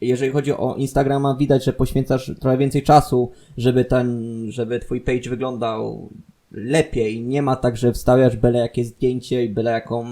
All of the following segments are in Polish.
jeżeli chodzi o Instagrama, widać, że poświęcasz trochę więcej czasu, żeby ten, żeby twój page wyglądał lepiej. Nie ma tak, że wstawiasz byle jakie zdjęcie i byle jaką,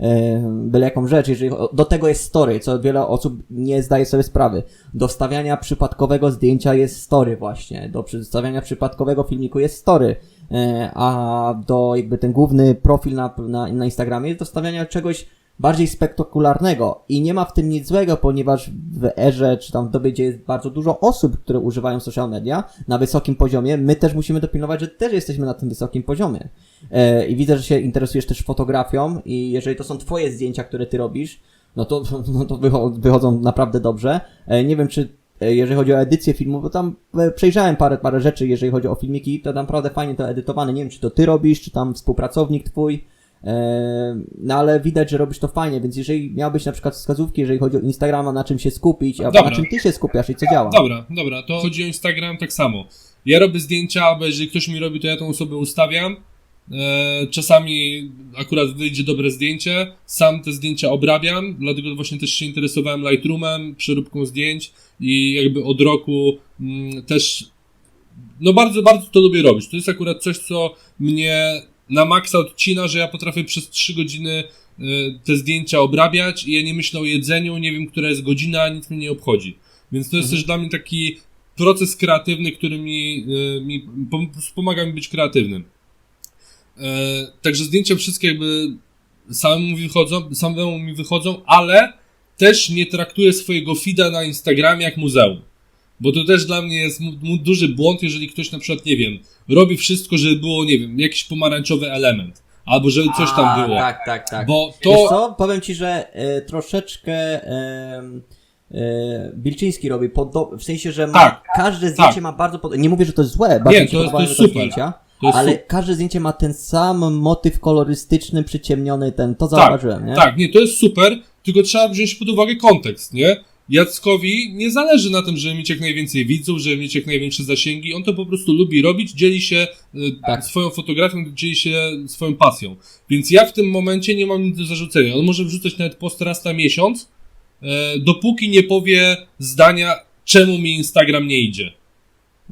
e, byle jaką rzecz. Jeżeli, do tego jest story, co wiele osób nie zdaje sobie sprawy. Do wstawiania przypadkowego zdjęcia jest story właśnie. Do przedstawiania przypadkowego filmiku jest story. E, a do jakby ten główny profil na, na, na Instagramie jest do wstawiania czegoś bardziej spektakularnego i nie ma w tym nic złego, ponieważ w erze, czy tam w dobie, gdzie jest bardzo dużo osób, które używają social media na wysokim poziomie, my też musimy dopilnować, że też jesteśmy na tym wysokim poziomie. E, I widzę, że się interesujesz też fotografią i jeżeli to są twoje zdjęcia, które ty robisz, no to, no to wycho- wychodzą naprawdę dobrze. E, nie wiem, czy e, jeżeli chodzi o edycję filmu, bo tam przejrzałem parę, parę rzeczy, jeżeli chodzi o filmiki, to naprawdę fajnie to edytowane. Nie wiem, czy to ty robisz, czy tam współpracownik twój. E, No ale widać, że robisz to fajnie, więc jeżeli miałbyś na przykład wskazówki, jeżeli chodzi o Instagrama, na czym się skupić, albo Dobra. na czym ty się skupiasz i co działa. Dobra, dobra, to chodzi o Instagram tak samo. Ja robię zdjęcia, albo jeżeli ktoś mi robi, to ja tą osobę ustawiam. E, czasami akurat wyjdzie dobre zdjęcie, sam te zdjęcia obrabiam, dlatego właśnie też się interesowałem Lightroomem, przeróbką zdjęć i jakby od roku mm, też no bardzo, bardzo to lubię robić. To jest akurat coś, co mnie na maksa odcina, że ja potrafię przez 3 godziny y, te zdjęcia obrabiać i ja nie myślę o jedzeniu, nie wiem, która jest godzina, nic mnie nie obchodzi. Więc to jest też dla mnie taki proces kreatywny, który mi, y, mi pom- pomaga mi być kreatywnym. E, Także zdjęcia wszystkie jakby samemu wychodzą, samemu mi wychodzą, ale też nie traktuję swojego feeda na Instagramie jak muzeum. Bo to też dla mnie jest duży błąd, jeżeli ktoś na przykład, nie wiem, robi wszystko, żeby było, nie wiem, jakiś pomarańczowy element. Albo żeby coś tam A, było. Tak, tak, tak. Bo Wiesz to. co? Powiem ci, że e, troszeczkę e, Bilczyński robi, podo- w sensie, że ma, Tak, każde zdjęcie tak. ma bardzo pod... Nie mówię, że to jest złe, bardzo Nie, mi się to jest- to podobają jest zdjęcia, To jest ale super. każde zdjęcie ma ten sam motyw kolorystyczny, przyciemniony, ten, to Tak, zauważyłem, nie? tak, nie, to jest super, tylko trzeba wziąć pod uwagę kontekst, nie? Jackowi nie zależy na tym, żeby mieć jak najwięcej widzów, żeby mieć jak największe zasięgi. On to po prostu lubi robić, dzieli się y, Tak. swoją fotografią, dzieli się swoją pasją. Więc ja w tym momencie nie mam nic do zarzucenia. On może wrzucać nawet post raz na miesiąc, e, dopóki nie powie zdania, czemu mi Instagram nie idzie.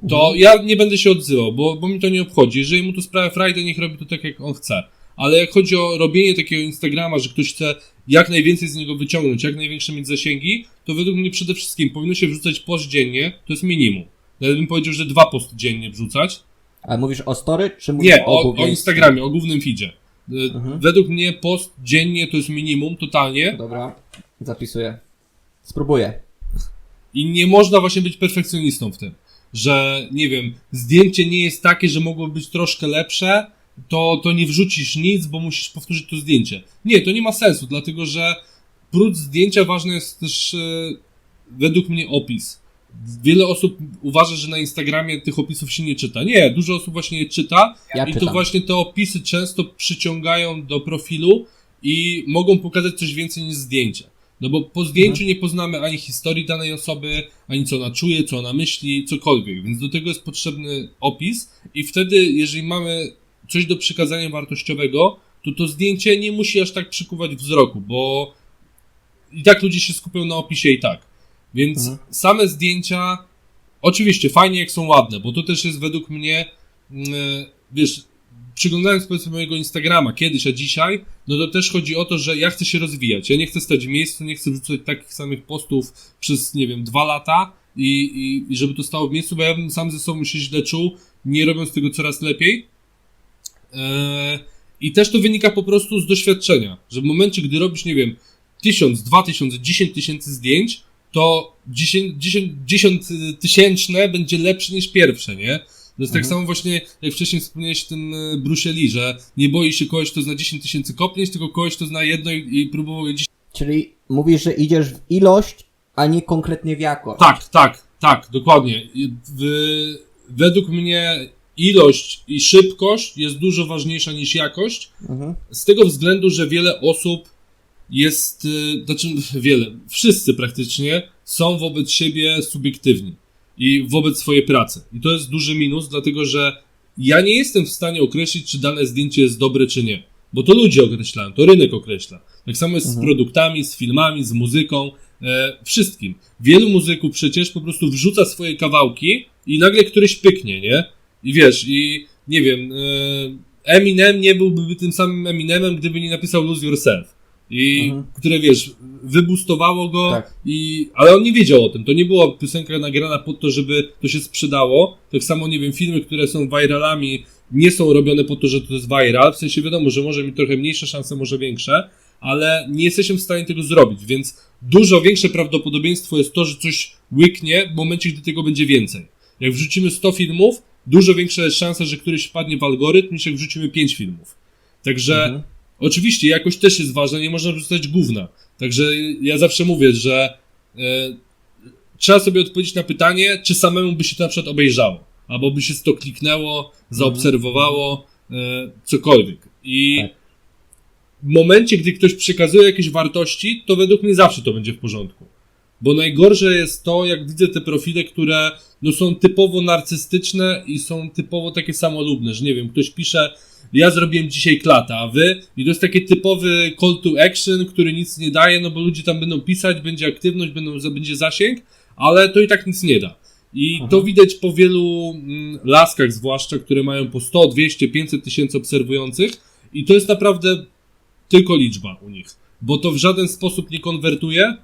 To ja nie będę się odzywał, bo, bo mi to nie obchodzi. Jeżeli mu to sprawia frajdę, niech robi to tak, jak on chce. Ale jak chodzi o robienie takiego Instagrama, że ktoś chce jak najwięcej z niego wyciągnąć, jak największe mieć zasięgi, to według mnie przede wszystkim powinno się wrzucać post dziennie, to jest minimum. Nawet bym powiedział, że dwa posty dziennie wrzucać. Ale mówisz o story, czy mówisz Nie, o, o, o Instagramie, o głównym feedzie. Y, Mhm. Według mnie post dziennie to jest minimum, totalnie. Dobra, zapisuję. Spróbuję. I nie można właśnie być perfekcjonistą w tym, że nie wiem, zdjęcie nie jest takie, że mogło być troszkę lepsze, to, to nie wrzucisz nic, bo musisz powtórzyć to zdjęcie. Nie, to nie ma sensu, dlatego że prócz zdjęcia ważny jest też e, według mnie opis. Wiele osób uważa, że na Instagramie tych opisów się nie czyta. Nie, dużo osób właśnie je czyta Ja i to czytam. właśnie te opisy często przyciągają do profilu i mogą pokazać coś więcej niż zdjęcie. No bo po zdjęciu nie poznamy ani historii danej osoby, ani co ona czuje, co ona myśli, cokolwiek. Więc do tego jest potrzebny opis i wtedy, jeżeli mamy coś do przekazania wartościowego, to to zdjęcie nie musi aż tak przykuwać wzroku, bo i tak ludzie się skupią na opisie i tak. Więc Mhm. same zdjęcia, oczywiście fajnie jak są ładne, bo to też jest według mnie, mm, wiesz, przyglądając powiedzmy mojego Instagrama kiedyś, a dzisiaj, no to też chodzi o to, że ja chcę się rozwijać. Ja nie chcę stać w miejscu, nie chcę wrzucać takich samych postów przez, nie wiem, dwa lata i, i, i żeby to stało w miejscu, bo ja bym sam ze sobą się źle czuł, nie robiąc tego coraz lepiej. Eee, I też to wynika po prostu z doświadczenia, że w momencie, gdy robisz, nie wiem, tysiąc, dwa tysiące, dziesięć tysięcy zdjęć, to dziesięć, dziesięć, dziesięć tysięczne będzie lepsze niż pierwsze, nie? To jest tak Mhm. samo właśnie, jak wcześniej wspomniałeś tym e, Bruce Lee, że nie boi się kogoś, kto zna 10 tysięcy kopnięć, tylko kogoś, kto zna jedno i, i próbował je 10 Czyli mówisz, że idziesz w ilość, a nie konkretnie w jakość. Tak, tak, tak, dokładnie. W, według mnie ilość i szybkość jest dużo ważniejsza niż jakość, Mhm. z tego względu, że wiele osób jest, y, znaczy wiele, wszyscy praktycznie są wobec siebie subiektywni i wobec swojej pracy. I to jest duży minus, dlatego że ja nie jestem w stanie określić, czy dane zdjęcie jest dobre, czy nie. Bo to ludzie określają, to rynek określa. Tak samo jest z Mhm. produktami, z filmami, z muzyką. E, wszystkim. Wielu muzyków przecież po prostu wrzuca swoje kawałki i nagle któryś pyknie, nie? I wiesz, i nie wiem, e, Eminem nie byłby tym samym Eminemem, gdyby nie napisał Lose Yourself. I Mhm. które wiesz, wybustowało go, Tak. i, ale on nie wiedział o tym. To nie była piosenka nagrana po to, żeby to się sprzedało. Tak samo, nie wiem, filmy, które są viralami, nie są robione po to, że to jest viral. W sensie wiadomo, że może mieć trochę mniejsze szanse, może większe, ale nie jesteśmy w stanie tego zrobić, więc dużo większe prawdopodobieństwo jest to, że coś łyknie w momencie, gdy tego będzie więcej. Jak wrzucimy 100 filmów, dużo większa jest szansa, że któryś wpadnie w algorytm, niż jak wrzucimy 5 filmów. Także Mhm. Oczywiście, jakość też jest ważna, nie można wrzucać gówna. Także ja zawsze mówię, że e, trzeba sobie odpowiedzieć na pytanie, czy samemu by się to na przykład obejrzało, albo by się to kliknęło, zaobserwowało, e, cokolwiek. I Tak. w momencie, gdy ktoś przekazuje jakieś wartości, to według mnie zawsze to będzie w porządku. Bo najgorsze jest to, jak widzę te profile, które no, są typowo narcystyczne i są typowo takie samolubne, że nie wiem, ktoś pisze, ja zrobiłem dzisiaj klata, a wy? I to jest taki typowy call to action, który nic nie daje, no bo ludzie tam będą pisać, będzie aktywność, będą, będzie zasięg, ale to i tak nic nie da. I to widać po wielu mm, laskach zwłaszcza, które mają po 100, 200, 500 tysięcy obserwujących i to jest naprawdę tylko liczba u nich, bo to w żaden sposób nie konwertuje,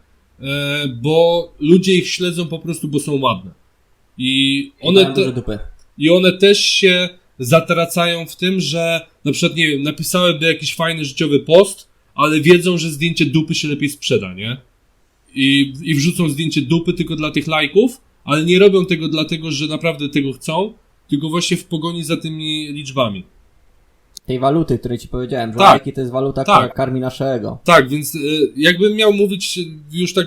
bo ludzie ich śledzą po prostu, bo są ładne. I one, te, i one też się zatracają w tym, że na przykład, nie wiem, napisałyby jakiś fajny życiowy post, ale wiedzą, że zdjęcie dupy się lepiej sprzeda, nie? I, I wrzucą zdjęcie dupy tylko dla tych lajków, ale nie robią tego dlatego, że naprawdę tego chcą, tylko właśnie w pogoni za tymi liczbami. Tej waluty, której ci powiedziałem, że Tak. to jest waluta, Tak. która karmi nasze ego. Tak, więc y, jakbym miał mówić już tak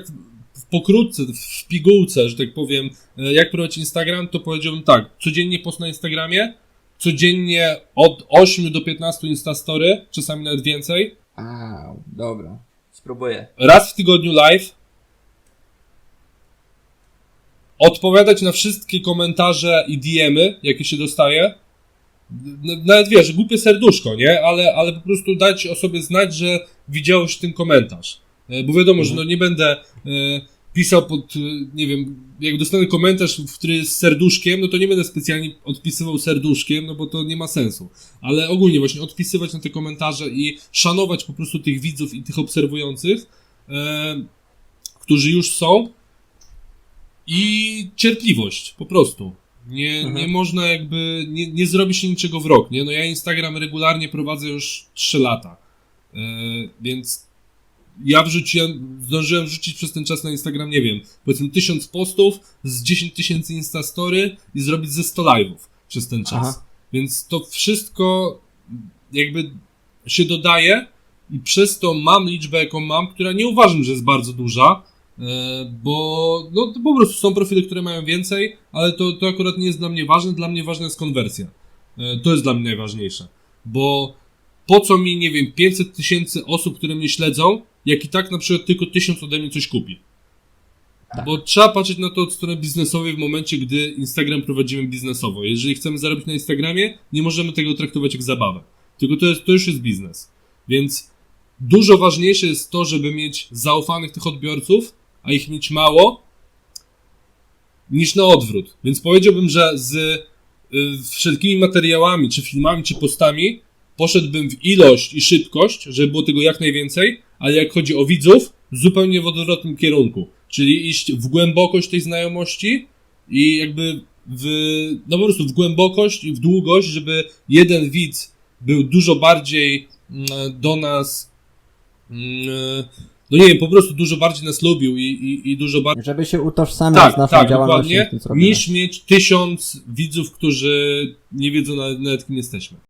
w pokrótce, w pigułce, że tak powiem, y, jak prowadzić Instagram, to powiedziałbym tak, codziennie post na Instagramie, codziennie od 8 do 15 Instastory, czasami nawet więcej, A, dobra. Spróbuję. raz w tygodniu live, odpowiadać na wszystkie komentarze i DMy, jakie się dostaje. Nawet wiesz, głupie serduszko, nie? Ale, ale po prostu dać o sobie znać, że widziałeś ten komentarz. E, Bo wiadomo, że no nie będę e, pisał pod, e, nie wiem, jak dostanę komentarz, w który jest serduszkiem, no to nie będę specjalnie odpisywał serduszkiem, no bo to nie ma sensu. Ale ogólnie właśnie odpisywać na te komentarze i szanować po prostu tych widzów i tych obserwujących, którzy już są i cierpliwość, po prostu. Nie, Mhm. nie można jakby, nie, nie zrobi się niczego w rok, nie? No ja Instagram regularnie prowadzę już 3 lata, e, więc ja wrzuciłem, zdążyłem wrzucić przez ten czas na Instagram, nie wiem, powiedzmy 1000 postów, z 10 tysięcy Instastory i zrobić ze 100 live'ów przez ten czas. Aha. Więc to wszystko jakby się dodaje i przez to mam liczbę, jaką mam, która nie uważam, że jest bardzo duża, bo no, to po prostu są profile, które mają więcej, ale to, to akurat nie jest dla mnie ważne, dla mnie ważna jest konwersja. E, To jest dla mnie najważniejsze, bo po co mi, nie wiem, 500 tysięcy osób, które mnie śledzą, jak i tak na przykład tylko 1000 ode mnie coś kupi. Tak. Bo trzeba patrzeć na to od strony biznesowej w momencie, gdy Instagram prowadzimy biznesowo. Jeżeli chcemy zarobić na Instagramie, nie możemy tego traktować jak zabawę. Tylko to, jest, to już jest biznes. Więc dużo ważniejsze jest to, żeby mieć zaufanych tych odbiorców, a ich mieć mało, niż na odwrót. Więc powiedziałbym, że z y, wszelkimi materiałami, czy filmami, czy postami poszedłbym w ilość i szybkość, żeby było tego jak najwięcej, ale jak chodzi o widzów, zupełnie w odwrotnym kierunku. Czyli iść w głębokość tej znajomości i jakby w, no po prostu w głębokość i w długość, żeby jeden widz był dużo bardziej mm, do nas, mm, no nie wiem, po prostu dużo bardziej nas lubił i, i, i dużo bardziej Żeby się utożsamiać tak, z naszą tak, działalnością. dokładnie, niż mieć tysiąc widzów, którzy nie wiedzą nawet, nawet kim jesteśmy.